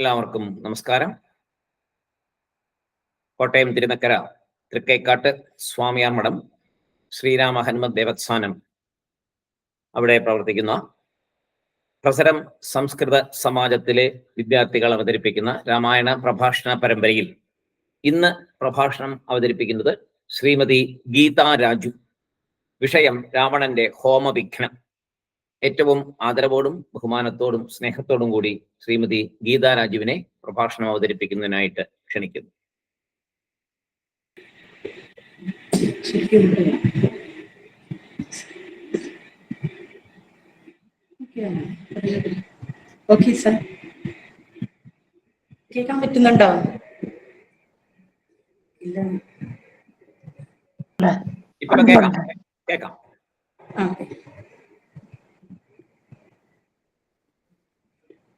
എല്ലാവർക്കും നമസ്കാരം. കോട്ടയം തിരുനക്കര തൃക്കൈക്കാട്ട് സ്വാമിയാർ മഠം ശ്രീരാമ ഹനുമത് ദേവസ്ഥാനം അവിടെ പ്രവർത്തിക്കുന്ന പ്രസരം സംസ്കൃത സമാജത്തിലെ വിദ്യാർത്ഥികൾ അവതരിപ്പിക്കുന്ന രാമായണ പ്രഭാഷണ പരമ്പരയിൽ ഇന്ന് പ്രഭാഷണം അവതരിപ്പിക്കുന്നത് ശ്രീമതി ഗീതാ രാജു. വിഷയം രാവണന്റെ ഹോമവിഘ്നം. ഏറ്റവും ആദരവോടും ബഹുമാനത്തോടും സ്നേഹത്തോടും കൂടി ശ്രീമതി ഗീതാ രാജുവിനെ പ്രഭാഷണം അവതരിപ്പിക്കുന്നതിനായിട്ട് ക്ഷണിക്കുന്നു. ഓക്കെ സാർ കേൾക്കാൻ പറ്റുന്നുണ്ടോ? ഇല്ല. ഇപ്പൊ കേൾക്കാം. കേൾക്കാം.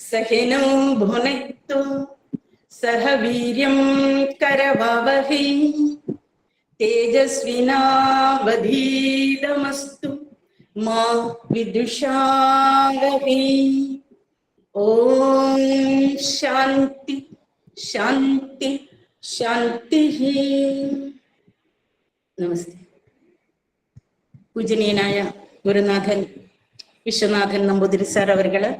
സഹിനോ ഭുനക്തു സഹ വീര്യം കരവാവഹൈ. തേജസ്വിനാവധീതമസ്തു മാ വിദുഷാവഹൈ. ഓം ശാന്തി ശാന്തി ശാന്തി നമസ്തേ. പൂജനീയനായ ഗുരുനാഥൻ വിശ്വനാഥൻ നമ്പൂതിരി സാർ അവർകൾ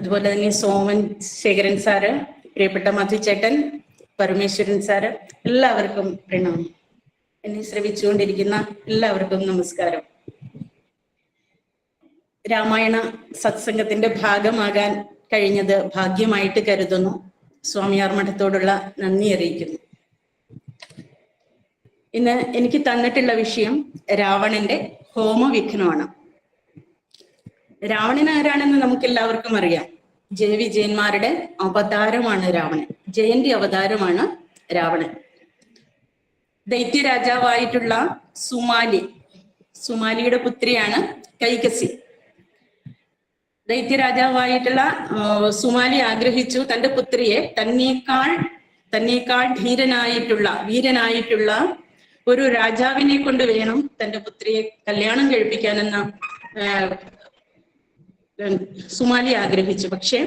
അതുപോലെ തന്നെ സോമൻ ശേഖരൻ സാറ് പ്രിയപ്പെട്ട മധുചേട്ടൻ പരമേശ്വരൻ സാറ് എല്ലാവർക്കും പ്രണാമം. എന്നെ ശ്രവിച്ചുകൊണ്ടിരിക്കുന്ന എല്ലാവർക്കും നമസ്കാരം. രാമായണ സത്സംഗത്തിന്റെ ഭാഗമാകാൻ കഴിഞ്ഞത് ഭാഗ്യമായിട്ട് കരുതുന്നു. സ്വാമിയാർ മഠത്തോടുള്ള നന്ദി അറിയിക്കുന്നു. ഇന്ന് എനിക്ക് തന്നിട്ടുള്ള വിഷയം രാവണന്റെ ഹോമവിഘ്നമാണ്. രാവണൻ ആരാണെന്ന് നമുക്ക് എല്ലാവർക്കും അറിയാം. ജയവിജയന്മാരുടെ അവതാരമാണ് രാവണൻ. ജയന്റെ അവതാരമാണ് രാവണൻ. ദൈത്യരാജാവായിട്ടുള്ള സുമാലി. സുമാലിയുടെ പുത്രിയാണ് കൈകസി. ദൈത്യരാജാവായിട്ടുള്ള സുമാലി ആഗ്രഹിച്ചു തന്റെ പുത്രിയെ തന്നേക്കാൾ തന്നേക്കാൾ ധീരനായിട്ടുള്ള വീരനായിട്ടുള്ള ഒരു രാജാവിനെ കൊണ്ട് വേണം തന്റെ പുത്രിയെ കല്യാണം കഴിപ്പിക്കാനെന്ന സുമാലി ആഗ്രഹിച്ചു. പക്ഷെ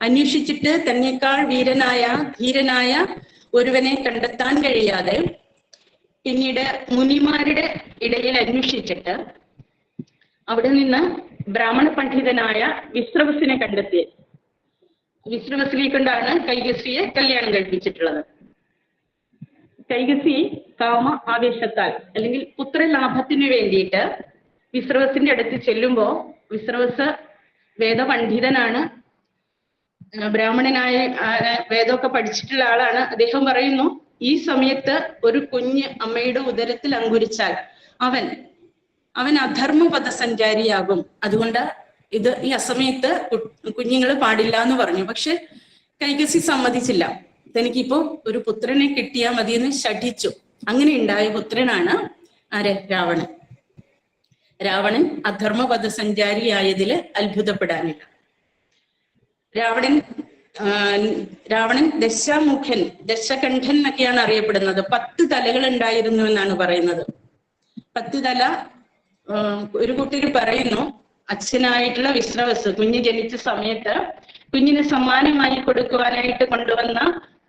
അന്വേഷിച്ചിട്ട് തന്നെക്കാൾ വീരനായ ധീരനായ ഒരുവനെ കണ്ടെത്താൻ കഴിയാതെ പിന്നീട് മുനിമാരുടെ ഇടയിൽ അന്വേഷിച്ചിട്ട് അവിടെ നിന്ന് ബ്രാഹ്മണ പണ്ഡിതനായ വിശ്രവസിനെ കണ്ടെത്തി. വിശ്രവസിനെ കൊണ്ടാണ് കൈകസിയെ കല്യാണം കഴിപ്പിച്ചിട്ടുള്ളത്. കൈകസി കാമ ആവേശത്താൽ അല്ലെങ്കിൽ പുത്രലാഭത്തിന് വേണ്ടിയിട്ട് വിശ്രവസിന്റെ അടുത്ത് ചെല്ലുമ്പോ വിശ്രവസ് വേദപണ്ഡിതനാണ്. ബ്രാഹ്മണനായ വേദമൊക്കെ പഠിച്ചിട്ടുള്ള ആളാണ്. അദ്ദേഹം പറയുന്നു ഈ സമയത്ത് ഒരു കുഞ്ഞ് അമ്മയുടെ ഉദരത്തിൽ അങ്കുരിച്ചാൽ അവൻ അവൻ അധർമ്മപഥ സഞ്ചാരിയാകും അതുകൊണ്ട് ഇത് ഈ അസമയത്ത് കുഞ്ഞുങ്ങൾ പാടില്ല എന്ന് പറഞ്ഞു. പക്ഷെ കൈകസി സമ്മതിച്ചില്ല. തനിക്കിപ്പോ ഒരു പുത്രനെ കിട്ടിയാൽ മതിയെന്ന് ശഠിച്ചു. അങ്ങനെ ഉണ്ടായ പുത്രനാണ് ആര്? രാവണൻ. രാവണൻ അധർമ്മപഥ സഞ്ചാരിയായതിൽ അത്ഭുതപ്പെടാനില്ല. രാവണൻ രാവണൻ ദശാമുഖൻ ദശകണ്ഠൻ എന്നൊക്കെയാണ് അറിയപ്പെടുന്നത്. പത്ത് തലകൾ ഉണ്ടായിരുന്നു എന്നാണ് പറയുന്നത്. പത്ത് തല ഒരു കുട്ടിക്ക് പറയുന്നു അച്ഛനായിട്ടുള്ള വിശ്രവസ് കുഞ്ഞ് ജനിച്ച സമയത്ത് കുഞ്ഞിന് സമ്മാനമായി കൊടുക്കുവാനായിട്ട് കൊണ്ടുവന്ന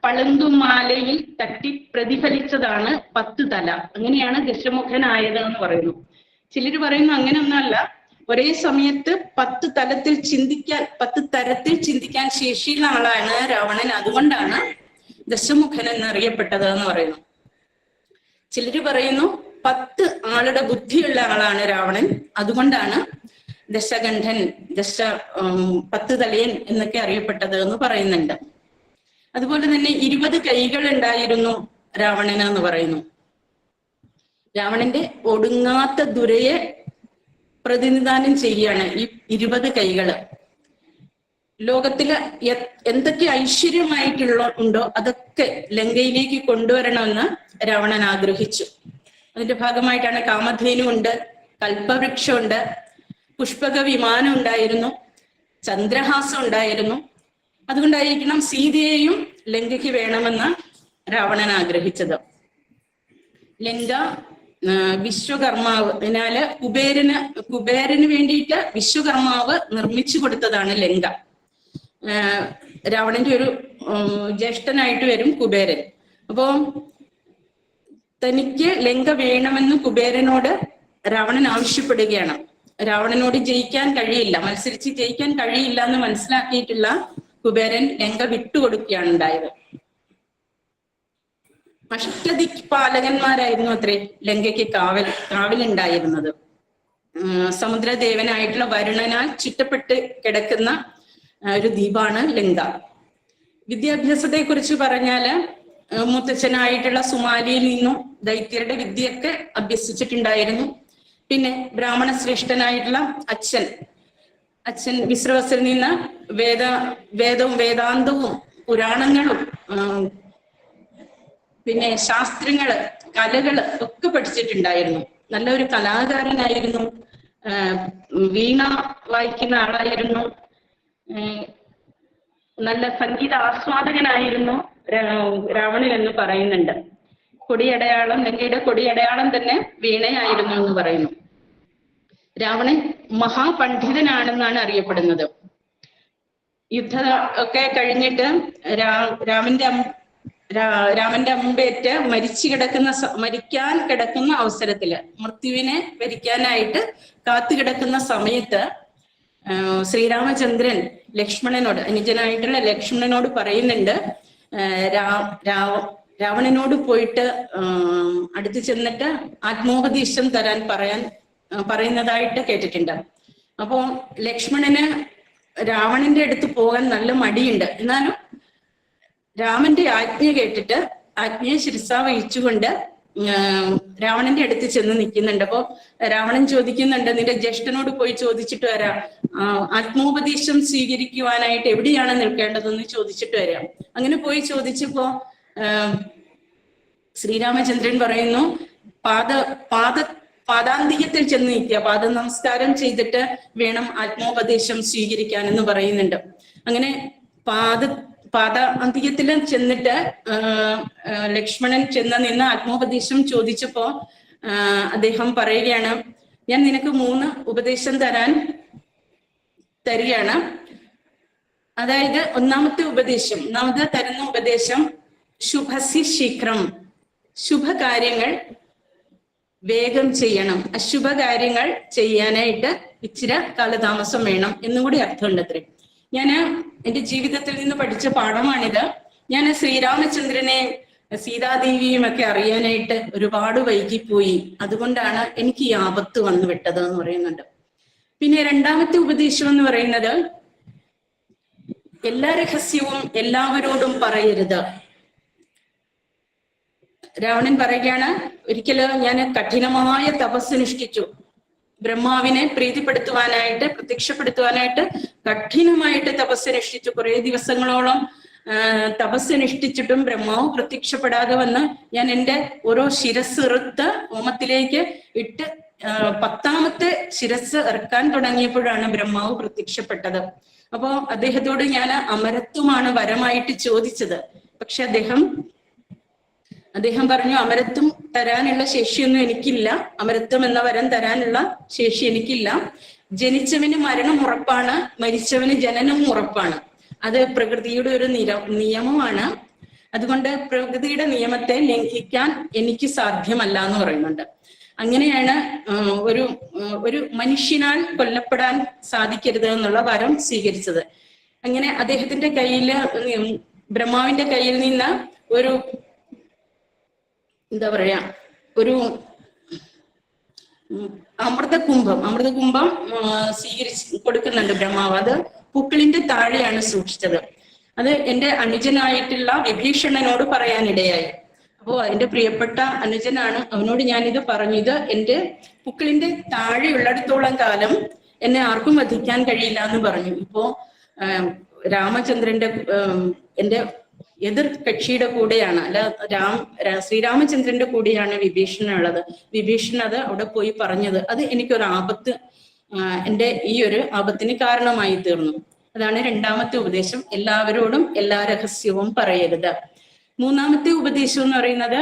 പളുന്തുമാലയിൽ തട്ടി പ്രതിഫലിച്ചതാണ് പത്ത് തല. അങ്ങനെയാണ് ദശമുഖനായത് എന്ന് പറയുന്നു. ചിലര് പറയുന്നു ഒന്നല്ല ഒരേ സമയത്ത് പത്ത് തലത്തിൽ ചിന്തിക്കാൻ പത്ത് തരത്തിൽ ചിന്തിക്കാൻ ശേഷിയുള്ള ആളാണ് രാവണൻ. അതുകൊണ്ടാണ് ദശമുഖൻ എന്നറിയപ്പെട്ടത് എന്ന് പറയുന്നു. ചിലര് പറയുന്നു പത്ത് ആളുടെ ബുദ്ധിയുള്ള ആളാണ് രാവണൻ. അതുകൊണ്ടാണ് ദശകണ്ഠൻ ദശ പത്ത് തലയൻ എന്നൊക്കെ അറിയപ്പെട്ടത് എന്ന് പറയുന്നുണ്ട്. അതുപോലെ തന്നെ ഇരുപത് കൈകൾ ഉണ്ടായിരുന്നു രാവണന് എന്ന് പറയുന്നു. രാവണന്റെ ഒടുങ്ങാത്ത ദുരയെ പ്രതിനിധാനം ചെയ്യാണ് ഈ ഇരുപത് കൈകൾ. ലോകത്തിൽ എന്തൊക്കെ ഐശ്വര്യമായിട്ടുള്ള ഉണ്ടോ അതൊക്കെ ലങ്കയിലേക്ക് കൊണ്ടുവരണമെന്ന് രാവണൻ ആഗ്രഹിച്ചു. അതിന്റെ ഭാഗമായിട്ടാണ് കാമധേനു ഉണ്ട് കൽപ്പവൃക്ഷമുണ്ട് പുഷ്പക വിമാനം ഉണ്ടായിരുന്നു ചന്ദ്രഹാസം ഉണ്ടായിരുന്നു. അതുകൊണ്ടായിരിക്കണം സീതയെയും ലങ്കയ്ക്ക് വേണമെന്ന് രാവണൻ ആഗ്രഹിച്ചത്. ലങ്ക വിശ്വകർമാവ്. അതിനാല് കുബേരന് കുബേരന് വേണ്ടിയിട്ട് വിശ്വകർമാവ് നിർമ്മിച്ചു കൊടുത്തതാണ് ലങ്ക. രാവണന്റെ ഒരു ജ്യേഷ്ഠനായിട്ട് വരും കുബേരൻ. അപ്പോ തനിക്ക് ലങ്ക വേണമെന്ന് കുബേരനോട് രാവണൻ ആവശ്യപ്പെടുകയാണ്. രാവണനോട് ജയിക്കാൻ കഴിയില്ല മത്സരിച്ച് ജയിക്കാൻ കഴിയില്ല എന്ന് മനസ്സിലാക്കിയിട്ടുള്ള കുബേരൻ ലങ്ക വിട്ടുകൊടുക്കുകയാണ് ഉണ്ടായത്. അഷ്ടദിക്പാലകന്മാരായിരുന്നു അത്രേ. ലങ്കയ്ക്ക് കാവൽ കാവലുണ്ടായിരുന്നത്. സമുദ്രദേവനായിട്ടുള്ള വരുണനാൽ ചുറ്റപ്പെട്ട് കിടക്കുന്ന ഒരു ദ്വീപാണ് ലങ്ക. വിദ്യാഭ്യാസത്തെ കുറിച്ച് പറഞ്ഞാൽ മുത്തച്ഛനായിട്ടുള്ള സുമാലിയിൽ നിന്നും ദൈത്യരുടെ വിദ്യയൊക്കെ അഭ്യസിച്ചിട്ടുണ്ടായിരുന്നു. പിന്നെ ബ്രാഹ്മണ ശ്രേഷ്ഠനായിട്ടുള്ള അച്ഛൻ. അച്ഛൻ വിശ്രവസിൽ നിന്ന് വേദ വേദവും വേദാന്തവും പുരാണങ്ങളും പിന്നെ ശാസ്ത്രങ്ങൾ കലകൾ ഒക്കെ പഠിച്ചിട്ടുണ്ടായിരുന്നു. നല്ലൊരു കലാകാരനായിരുന്നു. വീണ വായിക്കുന്ന ആളായിരുന്നു. നല്ല സംഗീത ആസ്വാദകനായിരുന്നു രാവണൻ എന്ന് പറയുന്നുണ്ട്. കൊടിയടയാളം ലങ്കയുടെ കൊടിയടയാളം തന്നെ വീണയായിരുന്നു എന്ന് പറയുന്നു. രാവണൻ മഹാപണ്ഡിതനാണെന്നാണ് അറിയപ്പെടുന്നത്. യുദ്ധ ഒക്കെ കഴിഞ്ഞിട്ട് രാ രാമന്റെ രാമന്റെ അമ്പേറ്റ് മരിച്ചു കിടക്കുന്ന മരിക്കാൻ കിടക്കുന്ന അവസരത്തിൽ മൃത്യുവിനെ വരിക്കാനായിട്ട് കാത്തു കിടക്കുന്ന സമയത്ത് ശ്രീരാമചന്ദ്രൻ ലക്ഷ്മണനോട് അനുജനായിട്ടുള്ള ലക്ഷ്മണനോട് പറയുന്നുണ്ട് രാവണനോട് പോയിട്ട് അടുത്തു ചെന്നിട്ട് ആത്മോപദേശം തരാൻ പറയാൻ പറയുന്നതായിട്ട് കേട്ടിട്ടുണ്ട്. അപ്പോ ലക്ഷ്മണന് രാവണന്റെ അടുത്ത് പോകാൻ നല്ല മടിയുണ്ട്. എന്നാലും രാമന്റെ ആജ്ഞ കേട്ടിട്ട് ആജ്ഞയെ ശിരസ വഹിച്ചുകൊണ്ട് രാവണന്റെ അടുത്ത് ചെന്ന് നിൽക്കുന്നുണ്ട്. അപ്പോ രാവണൻ ചോദിക്കുന്നുണ്ട് നിന്റെ ജ്യേഷ്ഠനോട് പോയി ചോദിച്ചിട്ട് വരാം. ആത്മോപദേശം സ്വീകരിക്കുവാനായിട്ട് എവിടെയാണ് നിൽക്കേണ്ടതെന്ന് ചോദിച്ചിട്ട് വരാം. അങ്ങനെ പോയി ചോദിച്ചപ്പോ ശ്രീരാമചന്ദ്രൻ പറയുന്നു പാദ പാദ പാദാന്തികത്തിൽ ചെന്ന് നിൽക്കുക. പാദ നമസ്കാരം ചെയ്തിട്ട് വേണം ആത്മോപദേശം സ്വീകരിക്കാൻ എന്ന് പറയുന്നുണ്ട്. അങ്ങനെ പാദ പാദ അന്തികത്തിൽ ചെന്നിട്ട് ലക്ഷ്മണൻ ചെന്ന് നിന്ന് ആത്മോപദേശം ചോദിച്ചപ്പോ അദ്ദേഹം പറയുകയാണ് ഞാൻ നിനക്ക് മൂന്ന് ഉപദേശം തരാൻ തരികയാണ്. അതായത് ഒന്നാമത്തെ ഉപദേശം ഒന്നാമത് തരുന്ന ഉപദേശം ശുഭസി ശീഘ്രം. ശുഭകാര്യങ്ങൾ വേഗം ചെയ്യണം. അശുഭകാര്യങ്ങൾ ചെയ്യാനായിട്ട് ഇച്ചിരി കാലതാമസം വേണം എന്നും കൂടി അർത്ഥമുണ്ട് അത്രേ. ഞാൻ എന്റെ ജീവിതത്തിൽ നിന്ന് പഠിച്ച പാഠമാണിത്. ഞാൻ ശ്രീരാമചന്ദ്രനെ സീതാദേവിയും ഒക്കെ അറിയാനായിട്ട് ഒരുപാട് വൈകിപ്പോയി. അതുകൊണ്ടാണ് എനിക്ക് ഈ ആപത്ത് വന്നു വിട്ടത് എന്ന് പറയുന്നുണ്ട്. പിന്നെ രണ്ടാമത്തെ ഉപദേശം എന്ന് പറയുന്നത് എല്ലാ രഹസ്യവും എല്ലാവരോടും പറയരുത്. രാവണൻ പറയുകയാണ് ഒരിക്കലും ഞാൻ കഠിനമായ തപസ്സനുഷ്ഠിച്ചു ബ്രഹ്മാവിനെ പ്രീതിപ്പെടുത്തുവാനായിട്ട് പ്രത്യക്ഷപ്പെടുത്തുവാനായിട്ട് കഠിനമായിട്ട് തപസ്സനുഷ്ഠിച്ചു കുറെ ദിവസങ്ങളോളം തപസ്സനുഷ്ഠിച്ചിട്ടും ബ്രഹ്മാവ് പ്രത്യക്ഷപ്പെടാതെ വന്ന് ഞാൻ എന്റെ ഓരോ ശിരസ് ഇറുത്ത് ഹോമത്തിലേക്ക് ഇട്ട് പത്താമത്തെ ശിരസ് ഇറക്കാൻ തുടങ്ങിയപ്പോഴാണ് ബ്രഹ്മാവ് പ്രത്യക്ഷപ്പെട്ടത്. അപ്പോ അദ്ദേഹത്തോട് ഞാൻ അമരത്വമാണ് വരമായിട്ട് ചോദിച്ചത്. പക്ഷെ അദ്ദേഹം അദ്ദേഹം പറഞ്ഞു അമരത്വം തരാനുള്ള ശേഷിയൊന്നും എനിക്കില്ല. അമരത്വം എന്ന വരം തരാനുള്ള ശേഷി എനിക്കില്ല. ജനിച്ചവന് മരണം ഉറപ്പാണ് മരിച്ചവന് ജനനം ഉറപ്പാണ്. അത് പ്രകൃതിയുടെ ഒരു നിയമമാണ്. അതുകൊണ്ട് പ്രകൃതിയുടെ നിയമത്തെ ലംഘിക്കാൻ എനിക്ക് സാധ്യമല്ല എന്ന് പറയുന്നുണ്ട്. അങ്ങനെയാണ് ഒരു ഒരു മനുഷ്യനാൽ കൊല്ലപ്പെടാൻ സാധിക്കരുത് എന്നുള്ള വരം സ്വീകരിച്ചത്. അങ്ങനെ അദ്ദേഹത്തിന്റെ കയ്യിൽ ഉം, ബ്രഹ്മാവിന്റെ കയ്യിൽ നിന്ന് ഒരു എന്താ പറയാ ഒരു അമൃതകുംഭം അമൃതകുംഭം സ്വീകരിച്ച് കൊടുക്കുന്നുണ്ട് ബ്രഹ്മാവ്. അത് പൂക്കളിന്റെ താഴെയാണ് സൂക്ഷിച്ചത്. അത് എന്റെ അനുജനായിട്ടുള്ള വിഭീഷണനോട് പറയാനിടയായി. അപ്പോ എന്റെ പ്രിയപ്പെട്ട അനുജനാണ് അവനോട് ഞാനിത് പറഞ്ഞു ഇത് എന്റെ പൂക്കളിന്റെ താഴെയുള്ളിടത്തോളം കാലം എന്നെ ആർക്കും വധിക്കാൻ കഴിയില്ല എന്ന് പറഞ്ഞു. ഇപ്പോ രാമചന്ദ്രന്റെ എന്റെ എതിർ കക്ഷിയുടെ കൂടെയാണ്. അല്ല രാം ശ്രീരാമചന്ദ്രന്റെ കൂടെയാണ് വിഭീഷണൻ ഉള്ളത്. വിഭീഷണൻ അത് അവിടെ പോയി പറഞ്ഞത് അത് എനിക്കൊരു ആപത്ത് എന്റെ ഈ ഒരു ആപത്തിന് കാരണമായി തീർന്നു. അതാണ് രണ്ടാമത്തെ ഉപദേശം. എല്ലാവരോടും എല്ലാ രഹസ്യവും പറയരുത്. മൂന്നാമത്തെ ഉപദേശം എന്ന് പറയുന്നത്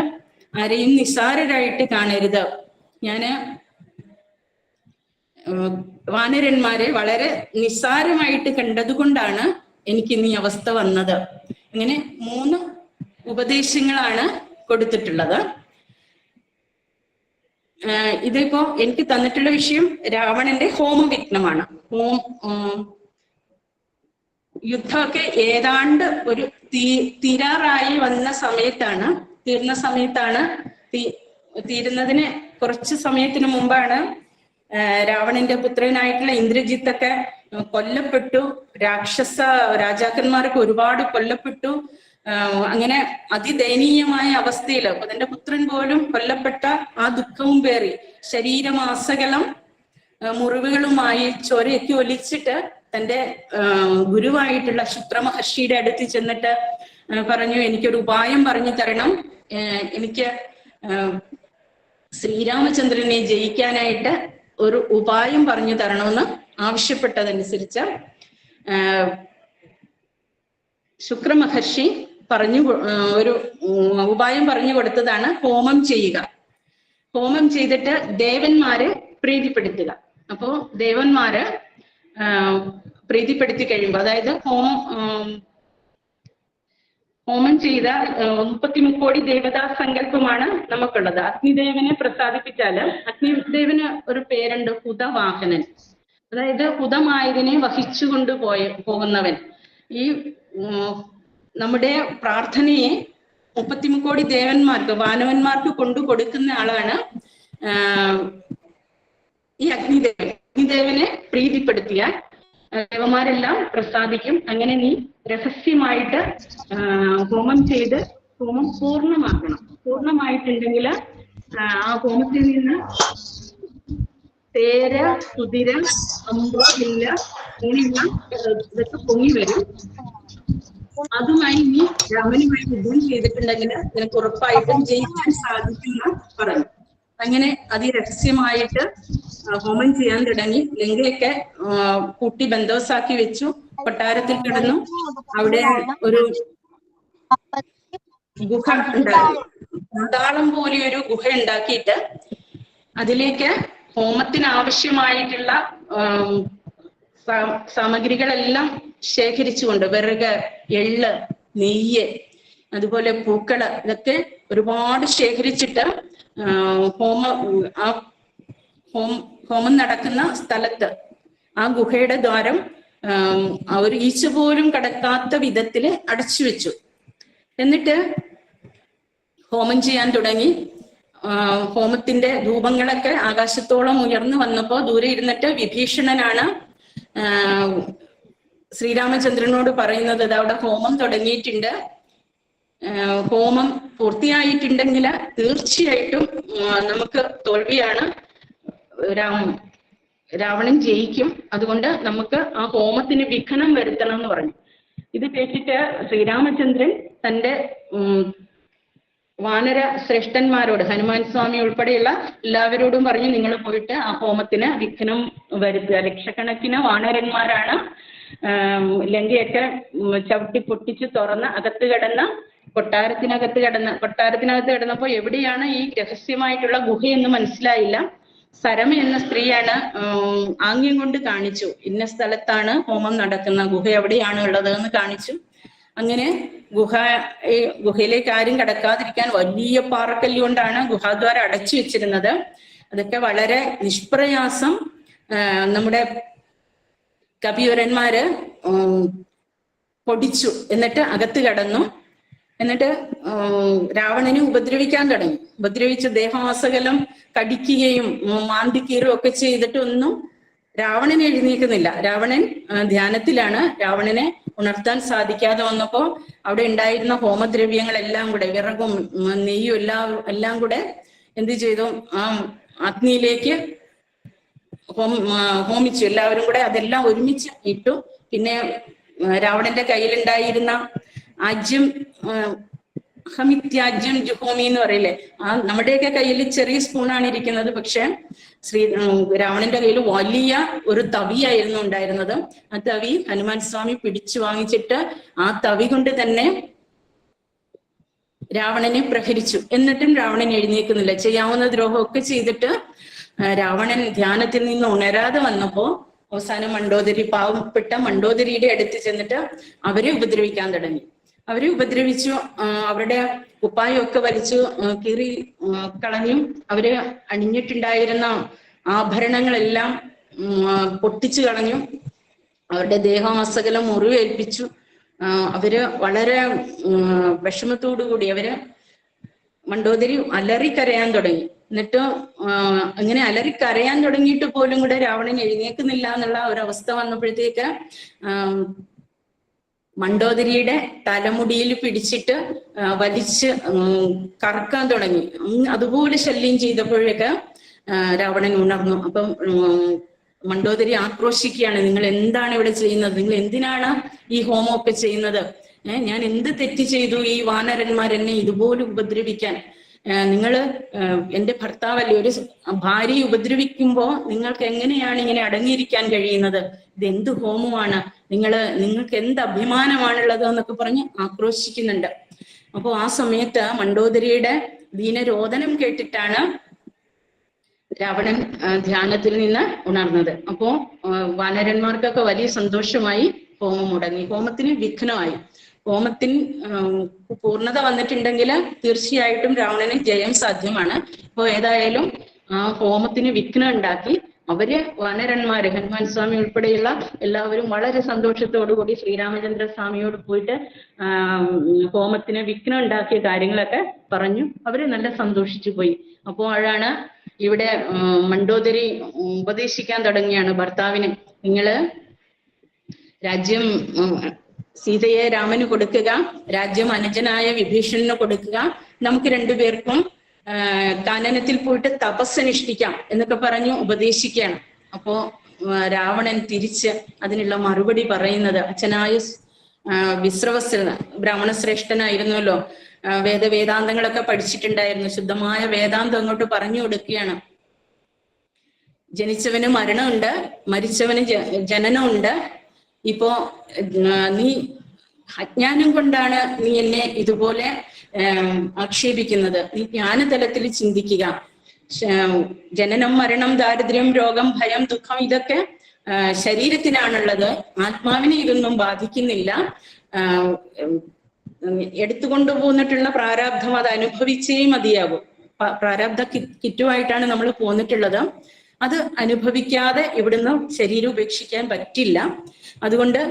ആരെയും നിസാരരായിട്ട് കാണരുത്. ഞാൻ വാനരന്മാരെ വളരെ നിസാരമായിട്ട് കണ്ടതുകൊണ്ടാണ് എനിക്ക് ഇന്ന് അവസ്ഥ വന്നത്. ഇങ്ങനെ മൂന്ന് ഉപദേശങ്ങളാണ് കൊടുത്തിട്ടുള്ളത്. ഇതിപ്പോ എനിക്ക് തന്നിട്ടുള്ള വിഷയം രാവണന്റെ ഹോമവിഘ്നമാണ്. ഹോം യുദ്ധമൊക്കെ ഏതാണ്ട് ഒരു തീ തീരാറായി വന്ന സമയത്താണ് തീർന്ന സമയത്താണ് തീ തീരുന്നതിന് കുറച്ച് സമയത്തിന് മുമ്പാണ് രാവണന്റെ പുത്രനായിട്ടുള്ള ഇന്ദ്രജിത്തൊക്കെ കൊല്ലപ്പെട്ടു. രാക്ഷസ രാജാക്കന്മാരൊക്കെ ഒരുപാട് കൊല്ലപ്പെട്ടു. അങ്ങനെ അതിദയനീയമായ അവസ്ഥയിൽ തന്റെ പുത്രൻ പോലും കൊല്ലപ്പെട്ട ആ ദുഃഖവും പേറി. ശരീരമാസകലം മുറിവുകളുമായി ചൊരയൊക്കെ ഒലിച്ചിട്ട് തന്റെ ഗുരുവായിട്ടുള്ള ശുക്ര മഹർഷിയുടെ അടുത്ത് ചെന്നിട്ട് പറഞ്ഞു എനിക്കൊരു ഉപായം പറഞ്ഞു തരണം. എനിക്ക് ശ്രീരാമചന്ദ്രനെ ജയിക്കാനായിട്ട് ഒരു ഉപായം പറഞ്ഞു തരണമെന്ന് ആവശ്യപ്പെട്ടതനുസരിച്ച് ശുക്രമഹർഷി പറഞ്ഞു ഒരു ഉപായം പറഞ്ഞു കൊടുത്തതാണ് ഹോമം ചെയ്യുക. ഹോമം ചെയ്തിട്ട് ദേവന്മാരെ പ്രീതിപ്പെടുത്തുക. അപ്പോ ദേവന്മാര് പ്രീതിപ്പെടുത്തി കഴിയുമ്പോൾ അതായത് ഹോമം ഹോമം ചെയ്ത മുപ്പത്തി മുപ്പത്തിമുക്കോടി ദേവതാ സങ്കല്പമാണ് നമുക്കുള്ളത്. അഗ്നിദേവനെ പ്രസാദിപ്പിച്ചാൽ അഗ്നിദേവന് ഒരു പേരുണ്ട് ഹുതവാഹനൻ. അതായത് ഹുതമായതിനെ വഹിച്ചുകൊണ്ട് പോയ പോകുന്നവൻ. ഈ നമ്മുടെ പ്രാർത്ഥനയെ മുപ്പത്തിമുക്കോടി ദേവന്മാർക്ക് വാനവന്മാർക്ക് കൊണ്ടു കൊടുക്കുന്ന ആളാണ് ഈ അഗ്നിദേവൻ. അഗ്നിദേവനെ പ്രീതിപ്പെടുത്തിയാൽ ദേവന്മാരെല്ലാം പ്രസാദിക്കും. അങ്ങനെ നീ രഹസ്യമായിട്ട് ഹോമം ചെയ്ത് ഹോമം പൂർണമാക്കണം. പൂർണമായിട്ടുണ്ടെങ്കിൽ ആ ഹോമത്തിൽ നിന്ന് തേര കുതിര അമ്പ വില്ല ഇങ്ങനെയുള്ള ഇതൊക്കെ പൊങ്ങി വരും. അതുമായി നീ രാമനുമായി യുദ്ധം ചെയ്തിട്ടുണ്ടെങ്കിൽ നിനക്ക് ഉറപ്പായിട്ടും ജയിക്കാൻ സാധിക്കുന്ന പറഞ്ഞു. അങ്ങനെ അതി രഹസ്യമായിട്ട് ഹോമം ചെയ്യാൻ തുടങ്ങി. ലങ്കയൊക്കെ കുട്ടി ബന്ധോസാക്കി വെച്ചു. കൊട്ടാരത്തിൽ കിടന്നു. അവിടെ ഒരു ഗുഹ ഉണ്ടാക്കി പാതാളം പോലെ ഒരു ഗുഹ ഉണ്ടാക്കിയിട്ട് അതിലേക്ക് ഹോമത്തിന് ആവശ്യമായിട്ടുള്ള ആം, സാമഗ്രികളെല്ലാം ശേഖരിച്ചുകൊണ്ട് വിറക് എള്ള് നെയ്യ് അതുപോലെ പൂക്കൾ ഇതൊക്കെ ഒരുപാട് ശേഖരിച്ചിട്ട് ഹോമ ആ ഹോം ഹോമം നടക്കുന്ന സ്ഥലത്ത് ആ ഗുഹയുടെ ദ്വാരം അവർ ഈച്ച പോലും കടക്കാത്ത വിധത്തിൽ അടച്ചു വെച്ചു. എന്നിട്ട് ഹോമം ചെയ്യാൻ തുടങ്ങി. ഹോമത്തിന്റെ ധൂപങ്ങളൊക്കെ ആകാശത്തോളം ഉയർന്നു വന്നപ്പോ ദൂരെ ഇരുന്നിട്ട് വിഭീഷണനാണ് ശ്രീരാമചന്ദ്രനോട് പറയുന്നത് "ദാ അവിടെ ഹോമം തുടങ്ങിയിട്ടുണ്ട്. ഹോമം പൂർത്തിയായിട്ടുണ്ടെങ്കിൽ തീർച്ചയായിട്ടും നമുക്ക് തോൽവിയാണ്. രാം രാവണൻ ജയിക്കും. അതുകൊണ്ട് നമുക്ക് ആ ഹോമത്തിന് വിഘ്നം വരുത്തണം എന്ന് പറഞ്ഞു. ഇത് കേട്ടിട്ട് ശ്രീരാമചന്ദ്രൻ തന്റെ വാനര ശ്രേഷ്ഠന്മാരോട് ഹനുമാൻ സ്വാമി ഉൾപ്പെടെയുള്ള എല്ലാവരോടും പറഞ്ഞു നിങ്ങൾ പോയിട്ട് ആ ഹോമത്തിന് വിഘ്നം വരുത്തുക. ലക്ഷക്കണക്കിന് വാനരന്മാരാണ് ലങ്കയൊക്കെ ചവിട്ടി പൊട്ടിച്ച് തുറന്ന് അകത്ത് കിടന്ന കൊട്ടാരത്തിനകത്ത് കിടന്ന് കൊട്ടാരത്തിനകത്ത് കിടന്നപ്പോൾ എവിടെയാണ് ഈ രഹസ്യമായിട്ടുള്ള ഗുഹയെന്ന് മനസ്സിലായില്ല. സരമ എന്ന സ്ത്രീയാണ് ആംഗ്യം കൊണ്ട് കാണിച്ചു. ഇന്ന സ്ഥലത്താണ് ഹോമം നടക്കുന്ന ഗുഹ എവിടെയാണ് ഉള്ളത് എന്ന് കാണിച്ചു. അങ്ങനെ ഗുഹ ഗുഹയിലേക്ക് ആരും കടക്കാതിരിക്കാൻ വലിയ പാറക്കല്ലുകൊണ്ടാണ് ഗുഹാദ്വാരം അടച്ചു വെച്ചിരുന്നത്. അതൊക്കെ വളരെ നിഷ്പ്രയാസം. നമ്മുടെ കപിവരന്മാര് ഉം, പൊടിച്ചു. എന്നിട്ട് അകത്ത് കടന്നു. എന്നിട്ട് രാവണനെ ഉപദ്രവിക്കാൻ തുടങ്ങി. ഉപദ്രവിച്ച് ദേഹമാസകലം കടിക്കുകയും മാന്തിക്കീറും ഒക്കെ ചെയ്തിട്ടൊന്നും രാവണൻ എഴുന്നേൽക്കുന്നില്ല. രാവണൻ ധ്യാനത്തിലാണ് രാവണനെ ഉണർത്താൻ സാധിക്കാതെ വന്നപ്പോ അവിടെ ഉണ്ടായിരുന്ന ഹോമദ്രവ്യങ്ങളെല്ലാം കൂടെ വിറകും നെയ്യും എല്ലാം എല്ലാം കൂടെ എന്ത് ചെയ്തു? ആ അഗ്നിയിലേക്ക് ഹോം ഹോമിച്ചു. എല്ലാവരും കൂടെ അതെല്ലാം ഒരുമിച്ച് ഇട്ടു. പിന്നെ രാവണന്റെ കയ്യിലുണ്ടായിരുന്ന അജ്യം ആ, അഹമിത്യാജ്യം ജുഹോമി എന്ന് പറയില്ലേ? ആ നമ്മുടെയൊക്കെ കയ്യിൽ ചെറിയ സ്പൂണാണ് ഇരിക്കുന്നത്. പക്ഷെ ശ്രീ രാവണന്റെ കയ്യിൽ വലിയ ഒരു തവിയായിരുന്നു ഉണ്ടായിരുന്നത്. ആ തവി ഹനുമാൻ സ്വാമി പിടിച്ചു വാങ്ങിച്ചിട്ട് ആ തവി കൊണ്ട് തന്നെ രാവണനെ പ്രഹരിച്ചു. എന്നിട്ടും രാവണൻ എഴുന്നേക്കുന്നില്ല ചെയ്യാവുന്ന ദ്രോഹമൊക്കെ ചെയ്തിട്ട് രാവണൻ ധ്യാനത്തിൽ നിന്ന് ഉണരാതെ വന്നപ്പോ അവസാനം മണ്ടോദരി പാവപ്പെട്ട മണ്ടോദരിയുടെ അടുത്ത് ചെന്നിട്ട് അവരെ ഉപദ്രവിക്കാൻ തുടങ്ങി. അവരെ ഉപദ്രവിച്ചു അവരുടെ ഉപ്പായൊക്കെ വലിച്ചു കീറി കളഞ്ഞു. അവർ അണിഞ്ഞിട്ടുണ്ടായിരുന്ന ആഭരണങ്ങളെല്ലാം പൊട്ടിച്ചു കളഞ്ഞു. അവരുടെ ദേഹമാസകലം മുറിവേൽപ്പിച്ചു. അവർ വളരെ വിഷമത്തോടുകൂടി വിഷമത്തോടു കൂടി അവർ മണ്ടോദരി കരയാൻ തുടങ്ങി. എന്നിട്ട് അങ്ങനെ അലറി കരയാൻ തുടങ്ങിയിട്ട് പോലും കൂടെ രാവണൻ എഴുന്നേക്കുന്നില്ല എന്നുള്ള ഒരവസ്ഥ വന്നപ്പോഴത്തേക്ക് മണ്ടോദരിയുടെ തലമുടിയിൽ പിടിച്ചിട്ട് വലിച്ച് കറക്കാൻ തുടങ്ങി. അതുപോലെ ശല്യം ചെയ്തപ്പോഴേക്ക് രാവണൻ ഉണർന്നു. അപ്പം മണ്ടോദരി ആക്രോശിക്കുകയാണ്. നിങ്ങൾ എന്താണ് ഇവിടെ ചെയ്യുന്നത്? നിങ്ങൾ എന്തിനാണ് ഈ ഹോമമൊക്കെ ചെയ്യുന്നത്? ഞാൻ എന്ത് തെറ്റ് ചെയ്തു ഈ വാനരന്മാരെന്നെ ഇതുപോലെ ഉപദ്രവിക്കാൻ? ഏഹ് ഭർത്താവ് ഭർത്താവല്ലേ ഒരു ഭാര്യ ഭാര്യയെ ഉപദ്രവിക്കുമ്പോ നിങ്ങൾക്ക് എങ്ങനെയാണ് ഇങ്ങനെ അടങ്ങിയിരിക്കാൻ കഴിയുന്നത്? ഇത് എന്ത് ഹോമമാണ്? നിങ്ങൾ നിങ്ങൾക്ക് എന്ത് അഭിമാനമാണുള്ളത് എന്നൊക്കെ പറഞ്ഞ് ആക്രോശിക്കുന്നുണ്ട്. അപ്പോ ആ സമയത്ത് മണ്ടോദരിയുടെ ദീനരോധനം കേട്ടിട്ടാണ് രാവണൻ ധ്യാനത്തിൽ നിന്ന് ഉണർന്നത്. അപ്പോ വാനരന്മാർക്കൊക്കെ വലിയ സന്തോഷമായി ഹോമം മുടങ്ങി. ഹോമത്തിന് വിഘ്നമായി. ഹോമത്തിന് ആം, പൂർണത വന്നിട്ടുണ്ടെങ്കിൽ തീർച്ചയായിട്ടും രാവണന് ജയം സാധ്യമാണ്. അപ്പോൾ ഏതായാലും ആ ഹോമത്തിന് വിഘ്നം ഉണ്ടാക്കി അവർ വാനരന്മാര് ഹനുമാൻ സ്വാമി ഉൾപ്പെടെയുള്ള എല്ലാവരും വളരെ കൂടി ശ്രീരാമചന്ദ്ര സ്വാമിയോട് പോയിട്ട് ഹോമത്തിന് വിഘ്നം ഉണ്ടാക്കിയ കാര്യങ്ങളൊക്കെ പറഞ്ഞു. അവർ നല്ല സന്തോഷിച്ചു പോയി. അപ്പോഴാണ് ഇവിടെ മണ്ടോദരി ഉപദേശിക്കാൻ തുടങ്ങിയാണ് ഭർത്താവിന്. നിങ്ങൾ രാജ്യം സീതയെ രാമന് കൊടുക്കുക രാജ്യം അനുജനായ വിഭീഷണന് കൊടുക്കുക. നമുക്ക് രണ്ടുപേർക്കും കാനനത്തിൽ പോയിട്ട് തപസ്സനുഷ്ഠിക്കാം എന്നൊക്കെ പറഞ്ഞു ഉപദേശിക്കുകയാണ്. അപ്പോ രാവണൻ തിരിച്ച് അതിനുള്ള മറുപടി പറയുന്നത് അച്ഛനായ വിശ്രവസ്ത്ര ബ്രാഹ്മണ ശ്രേഷ്ഠനായിരുന്നല്ലോ വേദ വേദവേദാന്തങ്ങളൊക്കെ പഠിച്ചിട്ടുണ്ടായിരുന്നു ശുദ്ധമായ വേദാന്തം അങ്ങോട്ട് പറഞ്ഞു കൊടുക്കുകയാണ്. ജനിച്ചവന് മരണമുണ്ട് മരിച്ചവന് ജനനമുണ്ട് ഇപ്പോ നീ അജ്ഞാനം കൊണ്ടാണ് നീ എന്നെ ഇതുപോലെ ആക്ഷേപിക്കുന്നത്. നീ ജ്ഞാനതലത്തിൽ ചിന്തിക്കുക. ജനനം മരണം ദാരിദ്ര്യം രോഗം ഭയം ദുഃഖം ഇതൊക്കെ ശരീരത്തിനാണുള്ളത്. ആത്മാവിനെ ഇതൊന്നും ബാധിക്കുന്നില്ല. എടുത്തുകൊണ്ടു പോന്നിട്ടുള്ള പ്രാരാബ്ധം അത് അനുഭവിച്ചേ മതിയാകും. പ്രാരാബ്ധ കിറ്റുമായിട്ടാണ് നമ്മൾ പോന്നിട്ടുള്ളത്. അത് അനുഭവിക്കാതെ ഇവിടുന്ന് ശരീരം ഉപേക്ഷിക്കാൻ പറ്റില്ല. അതുകൊണ്ട്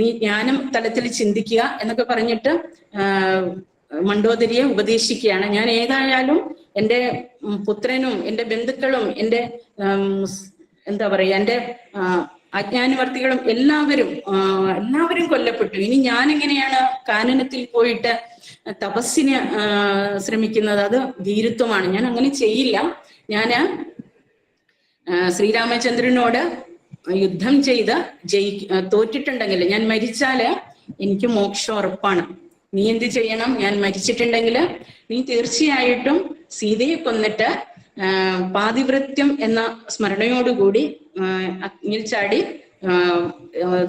നീ ജ്ഞാനം തലത്തിൽ ചിന്തിക്കുക എന്നൊക്കെ പറഞ്ഞിട്ട് മണ്ടോദരിയെ ഉപദേശിക്കുകയാണ്. ഞാൻ ഏതായാലും എന്റെ പുത്രനും എന്റെ ബന്ധുക്കളും എന്റെ എന്താ പറയുക എന്റെ അജ്ഞാനവർത്തികളും എല്ലാവരും എല്ലാവരും കൊല്ലപ്പെട്ടു. ഇനി ഞാൻ എങ്ങനെയാണ് കാനനത്തിൽ പോയിട്ട് തപസ്സിന് ശ്രമിക്കുന്നത്? അത് ഭീരുത്വമാണ്. ഞാൻ അങ്ങനെ ചെയ്യില്ല. ആ, ശ്രീരാമചന്ദ്രനോട് യുദ്ധം ചെയ്ത് ജയി തോറ്റിട്ടുണ്ടെങ്കിൽ ഞാൻ മരിച്ചാൽ എനിക്ക് മോക്ഷം ഉറപ്പാണ്. നീ എന്ത് ചെയ്യണം? ഞാൻ മരിച്ചിട്ടുണ്ടെങ്കിൽ നീ തീർച്ചയായിട്ടും സീതയെ കൊന്നിട്ട് പാതിവൃത്യം എന്ന സ്മരണയോടുകൂടി അഗ്നിൽ ചാടി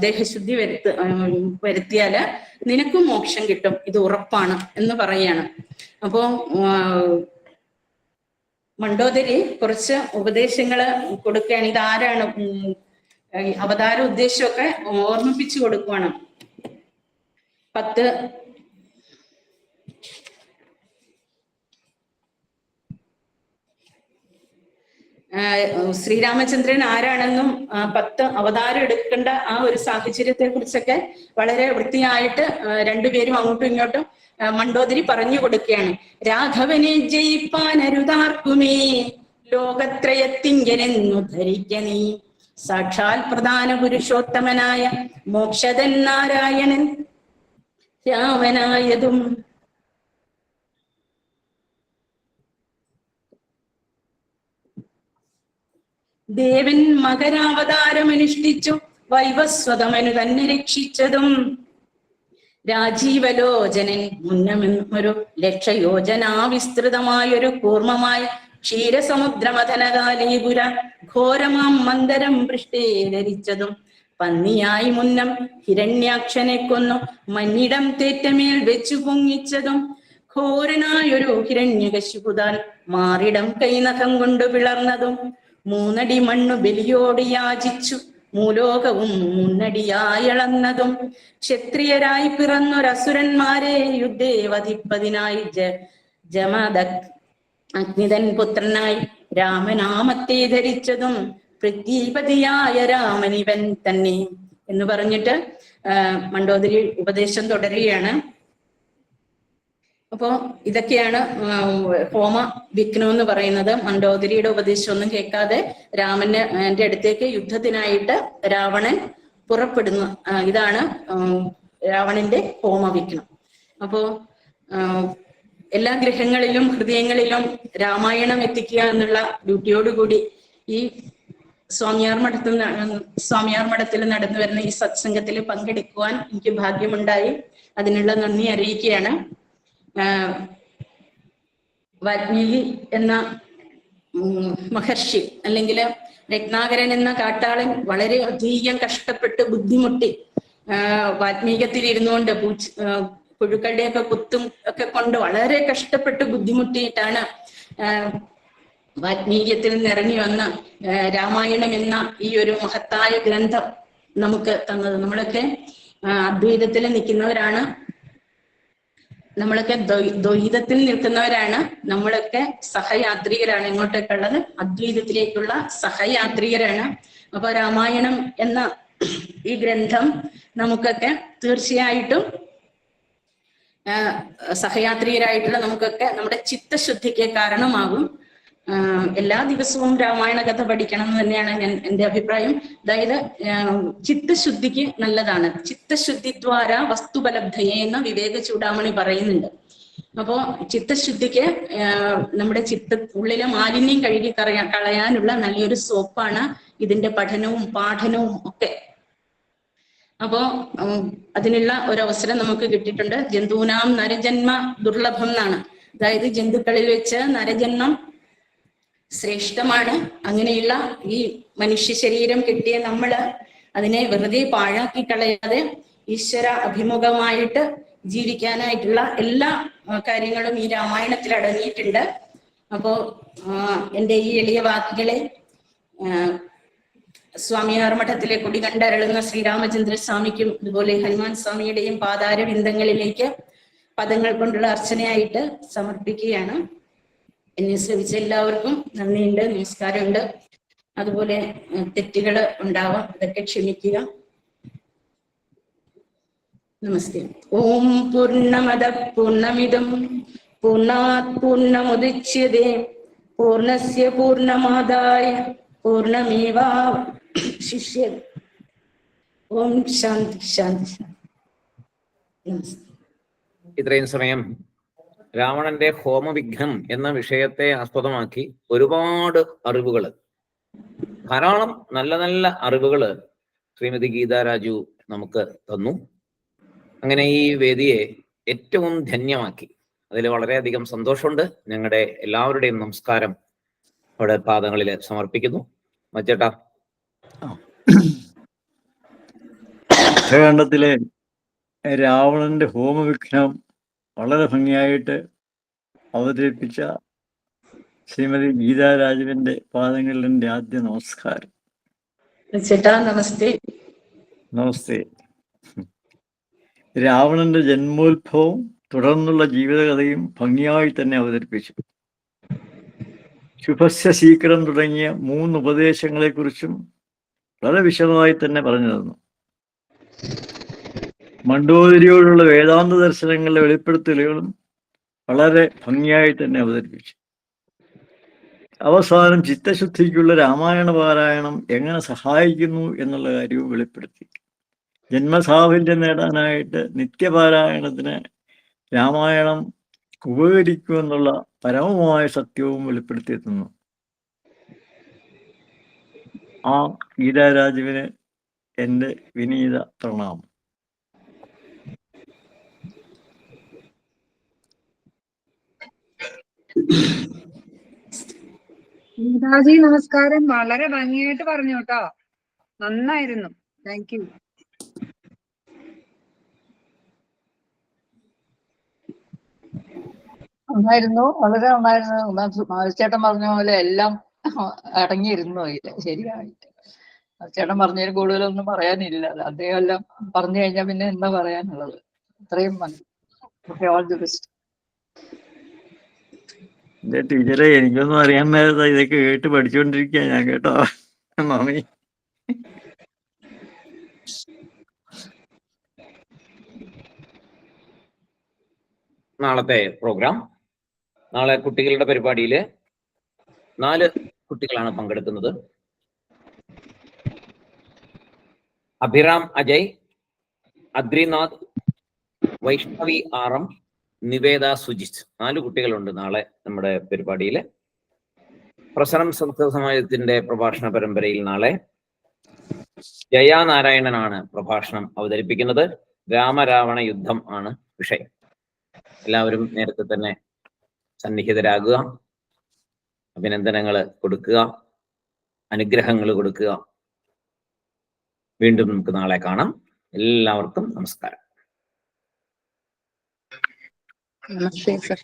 ദേഹശുദ്ധി വരുത്ത വരുത്തിയാൽ നിനക്കും മോക്ഷം കിട്ടും. ഇത് ഉറപ്പാണ് എന്ന് പറയാണ്. അപ്പോ മണ്ടോദരി കുറച്ച് ഉപദേശങ്ങൾ കൊടുക്കുകയാണ്. ഇതാരാണ് അവതാര ഉദ്ദേശമൊക്കെ ഓർമ്മിപ്പിച്ചു കൊടുക്കുവാണ്. പത്ത്. ശ്രീരാമചന്ദ്രൻ ആരാണെന്നും പത്ത് അവതാരം എടുക്കേണ്ട ആ ഒരു സാഹചര്യത്തെ കുറിച്ചൊക്കെ വളരെ വൃത്തിയായിട്ട് രണ്ടുപേരും അങ്ങോട്ടും ഇങ്ങോട്ടും മണ്ടോദരി പറഞ്ഞു കൊടുക്കുകയാണ്. രാഘവനെ ജയിപ്പാൻ അരുതാർക്കുമേ ലോകത്രയത്തിങ്കനെന്നു ധരിക്ക നീ. സാക്ഷാൽ പ്രധാന പുരുഷോത്തമനായ മോക്ഷതൻ നാരായണൻ രാമനായതും. ദേവൻ മകരാവതാരമനുഷ്ഠിച്ചു വൈവസ്വതമനു തന്നെ രക്ഷിച്ചതും. രാജീവലോചനൻ മുന്നമെന്നൊരു ലക്ഷയോജനാ വിസ്തൃതമായൊരു കൂർമ്മമായ ക്ഷീരസമുദ്രമഥനകാലീപുര ഘോരമാം മന്ദരം പൃഷ്ടേ ധരിച്ചതും പന്നിയായി മുന്നം ഹിരണ്യാക്ഷനെ കൊന്നു മഞ്ഞിടം തേറ്റമേൽ വെച്ചു പൊങ്ങിച്ചതും ഘോരനായൊരു ഹിരണ്യകശിപുതാൻ മാറിടം കൈനഖം കൊണ്ടു പിളർന്നതും മൂന്നടി മണ്ണു ബലിയോട് യാചിച്ചു മൂലോകവും മുന്നടിയായളന്നതും ക്ഷത്രിയരായി പിറന്നൊരസുരന്മാരെ യുദ്ധേ വധിപ്പതിനായി ജ ജമദ അഗ്നിതൻ പുത്രനായി രാമനാമത്തെ ധരിച്ചതും പൃഥ്വിപതിയായ രാമനിവൻ തന്നെ എന്ന് പറഞ്ഞിട്ട് മണ്ടോദരി ഉപദേശം തുടരുകയാണ്. അപ്പോ ഇതൊക്കെയാണ് ഹോമ വിഘ്നം എന്ന് പറയുന്നത്. മണ്ടോദരിയുടെ ഉപദേശം ഒന്നും കേൾക്കാതെ രാമന്റെ അടുത്തേക്ക് യുദ്ധത്തിനായിട്ട് രാവണൻ പുറപ്പെടുന്ന ഇതാണ് രാവണന്റെ ഹോമ വിഘ്നം. അപ്പോ എല്ലാ ഗ്രഹങ്ങളിലും ഹൃദയങ്ങളിലും രാമായണം എത്തിക്കുക എന്നുള്ള ഡ്യൂട്ടിയോടുകൂടി ഈ സ്വാമിയാർ മഠത്തിൽ സ്വാമിയാർ മഠത്തിൽ നടന്നു വരുന്ന ഈ സത്സംഗത്തിൽ പങ്കെടുക്കുവാൻ എനിക്ക് ഭാഗ്യമുണ്ടായി. അതിനുള്ള നന്ദി അറിയിക്കുകയാണ്. വാൽമീകി എന്ന മഹർഷി അല്ലെങ്കിൽ രത്നാകരൻ എന്ന കാട്ടാളൻ വളരെ അധികം കഷ്ടപ്പെട്ട് ബുദ്ധിമുട്ടി വാത്മീകത്തിൽ ഇരുന്നുകൊണ്ട് പൂച്ച പുഴുക്കളുടെയൊക്കെ കുത്തും ഒക്കെ കൊണ്ട് വളരെ കഷ്ടപ്പെട്ട് ബുദ്ധിമുട്ടിയിട്ടാണ് വാത്മീകത്തിൽ ഇറങ്ങി വന്ന രാമായണം എന്ന ഈ ഒരു മഹത്തായ ഗ്രന്ഥം നമുക്ക് തന്നത്. നമ്മളൊക്കെ അദ്വൈതത്തിൽ നിൽക്കുന്നവരാണ്. നമ്മളൊക്കെ ദ്വൈ- ദ്വൈതത്തിൽ നിൽക്കുന്നവരാണ്. നമ്മളൊക്കെ സഹയാത്രികരാണ്. ഇങ്ങോട്ടൊക്കെ ഉള്ളത്. അദ്വൈതത്തിലേക്കുള്ള സഹയാത്രികരാണ്. അപ്പൊ രാമായണം എന്ന ഈ ഗ്രന്ഥം നമുക്കൊക്കെ തീർച്ചയായിട്ടും സഹയാത്രികരായിട്ടുള്ള നമുക്കൊക്കെ നമ്മുടെ ചിത്തശുദ്ധിക്ക് കാരണമാകും. എല്ലാ ദിവസവും രാമായണ കഥ പഠിക്കണം എന്ന് തന്നെയാണ് ഞാൻ എന്റെ അഭിപ്രായം. അതായത് ചിത്തശുദ്ധിക്ക് നല്ലതാണ്. ചിത്തശുദ്ധി ദ്വാര വസ്തുപലബ്ധയെ എന്ന് വിവേക ചൂടാമണി പറയുന്നുണ്ട്. അപ്പോ ചിത്തശുദ്ധിക്ക് നമ്മുടെ ചിത്ത ഉള്ളിലെ മാലിന്യം കഴുകി കളയാ കളയാനുള്ള നല്ലൊരു സോപ്പാണ് ഇതിന്റെ പഠനവും പാഠനവും ഒക്കെ. അപ്പോ അതിനുള്ള ഒരു അവസരം നമുക്ക് കിട്ടിയിട്ടുണ്ട്. ജന്തുനാം നരജന്മ ദുർലഭം എന്നാണ്. അതായത് ജന്തുക്കളിൽ വെച്ച് നരജന്മം ശ്രേഷ്ഠമാണ്. അങ്ങനെയുള്ള ഈ മനുഷ്യ ശരീരം കിട്ടിയ നമ്മൾ അതിനെ വെറുതെ പാഴാക്കി കളയാതെ ഈശ്വര അഭിമുഖമായിട്ട് ജീവിക്കാനായിട്ടുള്ള എല്ലാ കാര്യങ്ങളും ഈ രാമായണത്തിൽ അടങ്ങിയിട്ടുണ്ട്. അപ്പോ എന്റെ ഈ എളിയ വാക്കുകളെ സ്വാമിയാർ മഠത്തിലെ കുടി കണ്ടരളുന്ന ശ്രീരാമചന്ദ്ര സ്വാമിക്കും അതുപോലെ ഹനുമാൻ സ്വാമിയുടെയും പാതാര ബിന്ദങ്ങളിലേക്ക് പദങ്ങൾ കൊണ്ടുള്ള അർച്ചനയായിട്ട് സമർപ്പിക്കുകയാണ്. എന്നെ ശ്രമിച്ച എല്ലാവർക്കും നന്ദിയുണ്ട് നമസ്കാരമുണ്ട്. അതുപോലെ തെറ്റുകൾ ഉണ്ടാവാം അതൊക്കെ ക്ഷമിക്കുക. നമസ്തേ. ഓം പൂർണമത പൂർണമിതം പൂർണാത് പൂർണമുദിച്യതേ പൂർണസ്യ പൂർണമാതായ പൂർണമേവാ ശിഷ്യ. ഓം ശാന്തി ശാന്തി. നമസ്തേ. ഇത്രയും സമയം രാവണന്റെ ഹോമവിഘ്നം എന്ന വിഷയത്തെ ആസ്പദമാക്കി ഒരുപാട് അറിവുകൾ ധാരാളം നല്ല നല്ല അറിവുകൾ ശ്രീമതി ഗീതാ രാജു നമുക്ക് തന്നു. അങ്ങനെ ഈ വേദിയെ ഏറ്റവും ധന്യമാക്കി. അതിൽ വളരെയധികം സന്തോഷമുണ്ട്. ഞങ്ങളുടെ എല്ലാവരുടെയും നമസ്കാരം അവിടെ പാദങ്ങളിൽ സമർപ്പിക്കുന്നു. മച്ചേട്ടാ ഉത്തരാഖണ്ഡത്തിലെ രാവണന്റെ ഹോമവിഘ്നം വളരെ ഭംഗിയായിട്ട് അവതരിപ്പിച്ച ശ്രീമതി ഗീതാ രാജുവിന്റെ പാദങ്ങളിൽ എന്റെ ആദ്യ നമസ്കാരം. ചേട്ടാ നമസ്തേ. നമസ്തേ. രാവണന്റെ ജന്മോത്ഭവം തുടർന്നുള്ള ജീവിതകഥയും ഭംഗിയായി തന്നെ അവതരിപ്പിച്ചു. ശുഭസ്യ ശീകരം തുടങ്ങിയ മൂന്ന് ഉപദേശങ്ങളെ കുറിച്ചും വളരെ വിശദമായി തന്നെ പറഞ്ഞു തന്നു. മണ്ഡോദരിയോടുള്ള വേദാന്ത ദർശനങ്ങളുടെ വെളിപ്പെടുത്തലുകളും വളരെ ഭംഗിയായി തന്നെ അവതരിപ്പിച്ചു. അവസാനം ചിത്തശുദ്ധിക്കുള്ള രാമായണ പാരായണം എങ്ങനെ സഹായിക്കുന്നു എന്നുള്ള കാര്യവും വെളിപ്പെടുത്തി. ജന്മസാഫല്യം നേടാനായിട്ട് നിത്യപാരായണത്തിന് രാമായണം ഉപകരിക്കുമെന്നുള്ള പരമമായ സത്യവും വെളിപ്പെടുത്തിയെത്തുന്നു ആ ഗീതാരാജുവിന് എന്റെ വിനീത പ്രണാമം. ഗീതാജി നമസ്കാരം. വളരെ ഭംഗിയായിട്ട് പറഞ്ഞു കേട്ടോ നന്നായിരുന്നു. താങ്ക് യു നന്നായിരുന്നു. വളരെ നന്നായിരുന്നു. ചേട്ടൻ പറഞ്ഞ പോലെ എല്ലാം അടങ്ങിയിരുന്നു അതിൽ. ശരിയായിട്ട് ചേട്ടൻ പറഞ്ഞതിന് കൂടുതലൊന്നും പറയാനില്ല. അദ്ദേഹം എല്ലാം പറഞ്ഞു കഴിഞ്ഞാൽ പിന്നെ എന്താ പറയാനുള്ളത്? അത്രയും ഓൾ ദി ബെസ്റ്റ് എന്റെ ടീച്ചറെ എനിക്കൊന്നും അറിയാൻ നേരത്തെ ഇതൊക്കെ കേട്ട് പഠിച്ചുകൊണ്ടിരിക്കുക ഞാൻ കേട്ടോ. മാമി. നാളത്തെ പ്രോഗ്രാം നാളെ കുട്ടികളുടെ പരിപാടിയിൽ നാല് കുട്ടികളാണ് പങ്കെടുക്കുന്നത്. അഭിറാം അജയ് അദ്രിനാഥ് വൈഷ്ണവി എം നിവേദ സുജിത് നാല് കുട്ടികളുണ്ട് നാളെ നമ്മുടെ പരിപാടിയിൽ പ്രസരം സംസ്കൃത സമാജത്തിന്റെ പ്രഭാഷണ പരമ്പരയിൽ നാളെ ജയാനാരായണനാണ് പ്രഭാഷണം അവതരിപ്പിക്കുന്നത്. രാമരാവണ യുദ്ധം ആണ് വിഷയം. എല്ലാവരും നേരത്തെ തന്നെ സന്നിഹിതരാകുക അഭിനന്ദനങ്ങൾ കൊടുക്കുക അനുഗ്രഹങ്ങൾ കൊടുക്കുക. വീണ്ടും നമുക്ക് നാളെ കാണാം. എല്ലാവർക്കും നമസ്കാരം. നമസ്തേ സർ